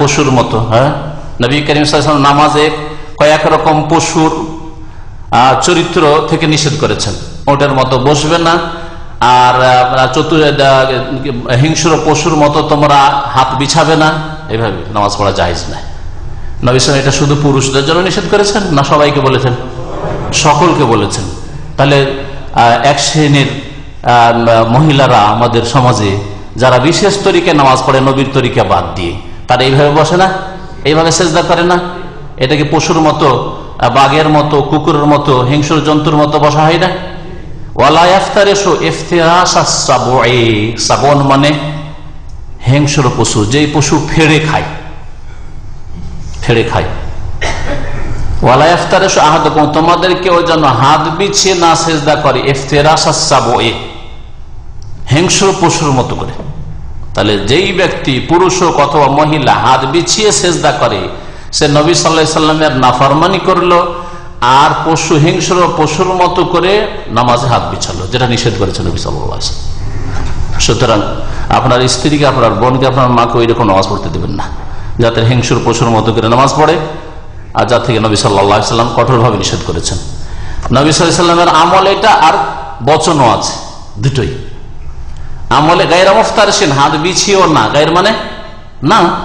পশুর মতো হ্যাঁ? নবী করিম নামাজে কয়েক রকম পশুর চরিত্র থেকে নিষেধ করেছেন। ওটার মতো বসবে না, আর চতুর হিংস্র পশুর মতো তোমরা হাত বিছাবে না। এভাবে নামাজ পড়া জায়েজ না নবী সাল্লাম এটা শুধু পুরুষদের জন্য নিষেধ করেছেন না সবাইকে বলেছেন? সকলকে বলেছেন। তাহলে এক শ্রেণির মহিলারা আমাদের সমাজে যারা বিশেষ তরিকে নামাজ পড়ে, নবীর তরিকা বাদ দিয়ে তারা এইভাবে বসে না? এইভাবে সেজদা করে না? এটাকে পশুর মতো বাঘের মতো, কুকুরের মতো, হিংস্র জন্তুর মতো বসা হয় না? ওয়ালা ইফতার মানে হিংস্র পশু পশু ফেড়ে খায়। ফেড়ে খায়। ওয়ালা যেন হাত বিছিয়ে না সেজদা করে ইফতেরাসাবো এ হিংস্র পশুর মতো করে। তাহলে যেই ব্যক্তি, পুরুষ হোক অথবা মহিলা, হাত বিছিয়ে সেজদা করে, সে নবী সাল্লাহ সাল্লামের নাফরমানি করল আর পশু হিংস্র পশুর মতো করে নামাজে হাত বিছালো, যেটা নিষেধ করেছে নবী সাল্লাহ সুতরাং আপনার স্ত্রীকে, আপনার বোনকে, আপনার মাকে ওই রকম নামাজ পড়তে দেবেন না। যাতে হিংসুর পশুর মতো করে নামাজ পড়ে, আর যা থেকে নবী সাল্লাহ সাল্লাম কঠোরভাবে নিষেধ করেছেন। নবী সাল্লামের আমল এটা আর বচনও আছে, দুটোই। আমলে গায়ের মুফতার হাত বিছিও না। গায়ের মানে? না।